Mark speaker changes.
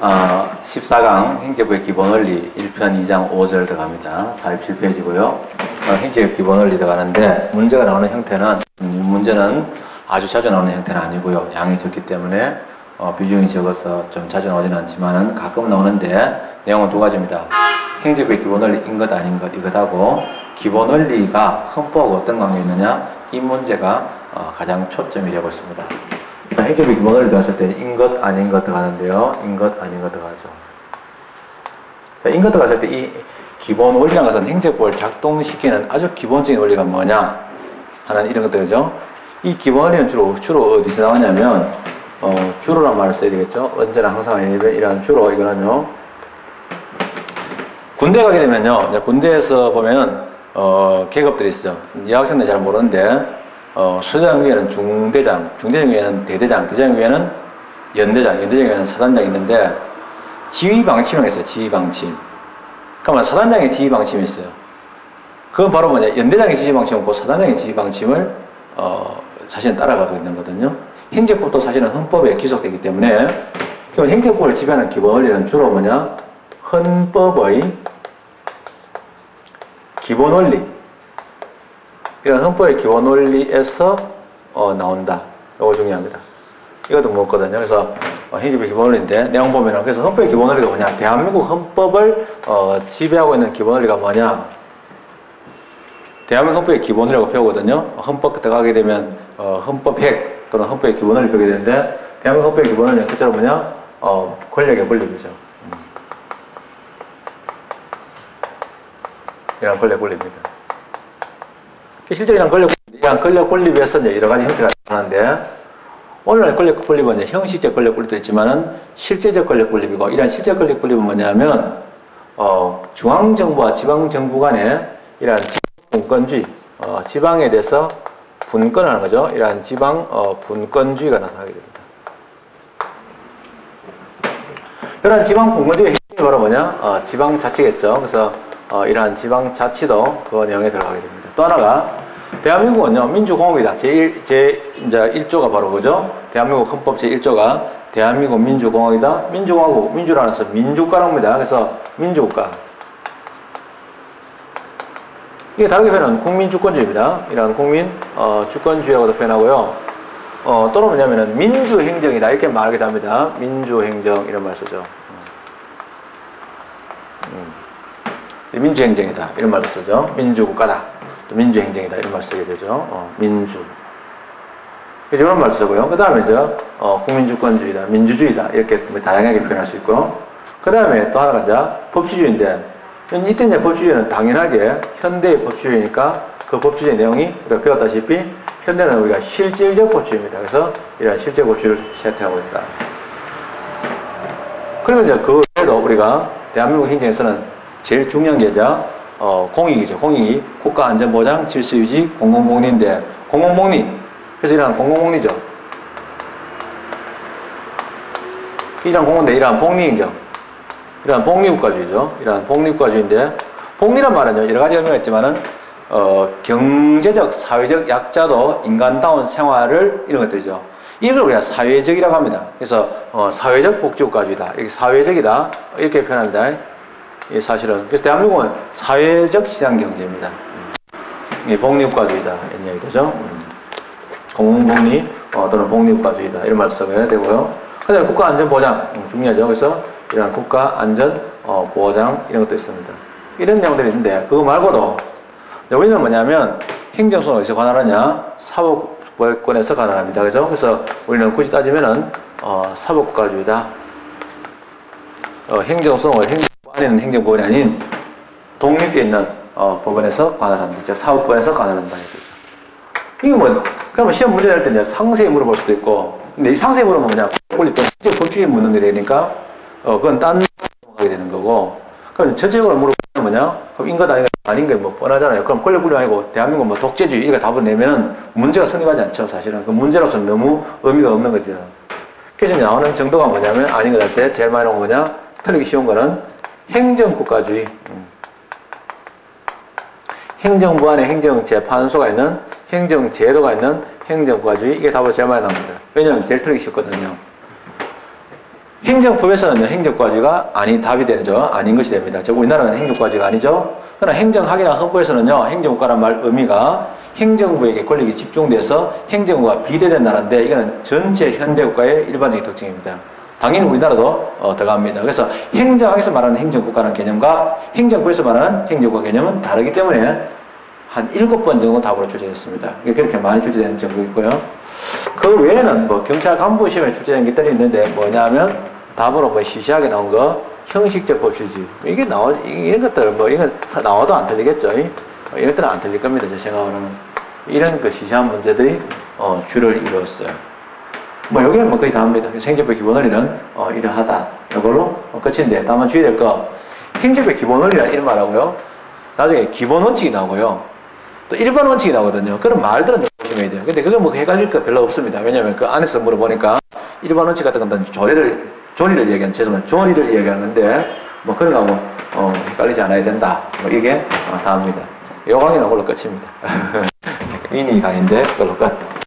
Speaker 1: 어, 14강 행제부의 기본원리 1편 2장 5절 들어갑니다. 47페이지고요. 어, 행제부 기본원리 들어가는데 문제가 나오는 형태는 음, 문제는 아주 자주 나오는 형태는 아니고요. 양이 적기 때문에 어, 비중이 적어서 좀 자주 나오지는 않지만은 가끔 나오는데 내용은 두 가지입니다. 행제부의 기본원리인 것 아닌 것 이것하고 기본원리가 헌법하고 어떤 관계 있느냐 이 문제가 어, 가장 초점이 되고 있습니다. 자, 행제부 기본원리 들어갔을 때인것 아닌 것 들어가는데요. 인 것 아닌 것 들어가죠. 자, 인 것 들어갔을 때 이 기본 원리라는 것은 행제법을 작동시키는 아주 기본적인 원리가 뭐냐 하는 이런 것들이죠. 이 기본 원리는 주로 주로 어디서 나오냐면 어, 주로란 말을 써야 되겠죠. 언제나 항상 이런 주로 이거는요. 군대 가게 되면요. 군대에서 보면 어, 계급들이 있어. 여학생들 잘 모르는데 어, 소대장 위에는 중대장, 중대장 위에는 대대장, 대장 위에는 연대장, 연대장 위에는 사단장이 있는데 지휘 방침이라고 있어요. 지휘 방침. 그러면 사단장의 지휘 방침이 있어요. 그건 바로 뭐냐. 연대장의 지휘 방침은 그 사단장의 지휘 방침을 어, 자신은 따라가고 있는 거거든요. 행정법도 사실은 헌법에 기속되기 때문에 그럼 행정법을 지배하는 기본 원리는 주로 뭐냐? 헌법의 기본 원리. 이런 헌법의 기본 원리에서 어, 나온다. 이거 중요합니다. 이것도 묻거든요. 그래서 어, 행정법의 기본 원리인데 내용 보면은 그래서 헌법의 기본 원리가 뭐냐? 대한민국 헌법을 어, 지배하고 있는 기본 원리가 뭐냐? 대한민국 헌법의 기본 원리라고 배우거든요. 헌법 들어가게 되면 어, 헌법 핵 또는 헌법의 기본 원리 배우게 되는데 대한민국 헌법의 기본 원리는 첫째로 뭐냐? 어, 권력의 분립이죠. 음. 이런 권력 분립입니다. 실제 이런 권력, 이런 권력 권립에서 이제 여러 가지 형태가 나타나는데, 오늘날 권력 권립은 이제 형식적 권력 권립도 있지만은 실제적 권력 권립이고, 이런 실제 권력 권립은 뭐냐면, 어, 중앙정부와 지방정부 간에 이러한 분권주의, 어, 지방에 대해서 분권하는 거죠. 이러한 지방 어, 분권주의가 나타나게 됩니다. 이러한 지방 분권주의 핵심이 바로 뭐냐? 어, 지방 자치겠죠. 그래서 어, 이러한 지방 자치도 그 내용에 들어가게 됩니다. 또 하나가 대한민국은요 민주공화국이다. 제1 제 이제 1조가 바로 그죠? 대한민국 헌법 제 1조가 대한민국 민주공화국이다. 민주공화국 민주라는 것은 민주국가랍니다. 그래서 민주국가. 이게 다르게 표현은 국민주권주의입니다. 이런 국민 어, 주권주의라고도 표현하고요. 어, 또는 뭐냐면은 민주행정이다 이렇게 말하기도 합니다. 민주행정 이런 말 쓰죠. 음. 민주행정이다 이런 말을 쓰죠. 민주국가다 또 민주행정이다 이런 말 쓰게 되죠. 어, 민주 이런 말 쓰고요. 그 다음에 이제 어, 국민주권주의다, 민주주의다 이렇게 다양하게 표현할 수 있고요. 그 다음에 또 하나가 이제 법치주의인데 이때 이제 법치주의는 당연하게 현대의 법치주의니까 그 법치주의 내용이 우리가 배웠다시피 현대는 우리가 실질적 법치주의입니다. 그래서 이런 실제 법치주의를 채택하고 있다. 그러면 이제 그 외에도 우리가 대한민국 행정에서는 제일 중요한 게 이제 어, 공익이죠. 공익이 국가안전보장, 질서유지, 공공복리인데 공공복리 그래서 이러한 공공복리죠. 이러한 공공대 이러한 복리행정 이러한 복리국가주의죠. 이러한 복리국가주의인데 복리란 말은요 여러 가지 의미가 있지만은 어, 경제적, 사회적 약자도 인간다운 생활을 이런 것들이죠. 이걸 우리가 사회적이라고 합니다. 그래서 어, 사회적 복지국가주의다. 이렇게 사회적이다. 이렇게 표현합니다. 이 사실은 그래서 대한민국은 사회적 시장 경제입니다. 이 복리국가주의다 이런 얘기 되죠. 공공복리 어, 또는 복리국가주의다 이런 말 써야 되고요. 그다음에 국가안전보장 음, 중요하죠. 그래서 이런 국가안전 어, 보장 이런 것도 있습니다. 이런 내용들이 있는데 그거 말고도 우리는 뭐냐면 행정소는 어디서 관할하냐? 사법권에서 관할합니다. 그죠? 그래서 우리는 굳이 따지면은 어, 사법국가주의다. 어, 행정소는 행정 안에는 행정법원이 아닌 독립되어 있는 어, 법원에서 관할합니다. 즉 사법권에서 관할한다 이거죠. 이게 뭐 그러면 시험 문제 낼 때 이제 상세히 물어볼 수도 있고, 근데 이 상세히 물어보면 그냥 또 실제 법주의 묻는 게 되니까 어 그건 딴 넘어가게 되는 거고, 그럼 전체적으로 물어보면 뭐냐? 그럼 인것 아닌 것 아닌 게뭐 뻔하잖아요. 그럼 권력 분리 아니고 대한민국 뭐 독재주의 이거 답을 내면은 문제가 성립하지 않죠. 사실은 그 문제로서 너무 의미가 없는 거죠. 그래서 나오는 정도가 뭐냐면 아닌 것 할 때 제일 많이 나오는 거냐? 틀리기 쉬운 거는 행정국가주의. 행정부 안에 행정재판소가 있는 행정제도가 있는 행정국가주의 이게 답으로 제일 많이 나옵니다. 왜냐하면 제일 틀리기 쉽거든요. 행정법에서는 행정과지가 아닌 답이 되죠. 아닌 것이 됩니다. 즉 우리나라는 행정과지가 아니죠. 그러나 행정학이나 헌법에서는요. 행정국가란 말 의미가 행정부에게 권력이 집중돼서 행정부가 비대된 나라인데 이거는 전체 현대국가의 일반적인 특징입니다. 당연히 우리나라도 어, 들어갑니다. 그래서 행정학에서 말하는 행정국가라는 개념과 행정부에서 말하는 행정국가 개념은 다르기 때문에 한 일곱 번 정도 답으로 출제됐습니다. 그렇게 많이 출제되는 정도 있고요. 그 외에는 뭐 경찰 간부 시험에 출제된 것들이 있는데 뭐냐면 답으로 뭐 시시하게 나온 거 형식적 법칙주의 이게 나와 이런 것들 뭐 이건 다 나와도 안 틀리겠죠. 이? 어, 이런 것들은 안 틀릴 겁니다. 제 생각으로는 이런 그 시시한 문제들이 어, 주를 이루었어요. 뭐 여기는 뭐 거의 다 합니다. 행정법 기본 원리는 어, 이러하다. 이걸로 어, 끝인데 다만 주의될 거 행정법 기본 원리란 이런 말하고요. 나중에 기본 원칙이 나오고요. 또 일반 원칙이 나오거든요. 그런 말들은 좀 조심해야 돼요. 근데 그거 뭐 헷갈릴 거 별로 없습니다. 왜냐하면 그 안에서 물어보니까 일반 원칙 같은 건 조리를 조리를 얘기하는 죄송합니다. 조리를 얘기하는데 뭐 그런 거하고 어, 헷갈리지 않아야 된다. 뭐 이게 어, 다입니다. 요 강의는 그걸로 끝입니다. 미니 강의인데 그걸로 끝.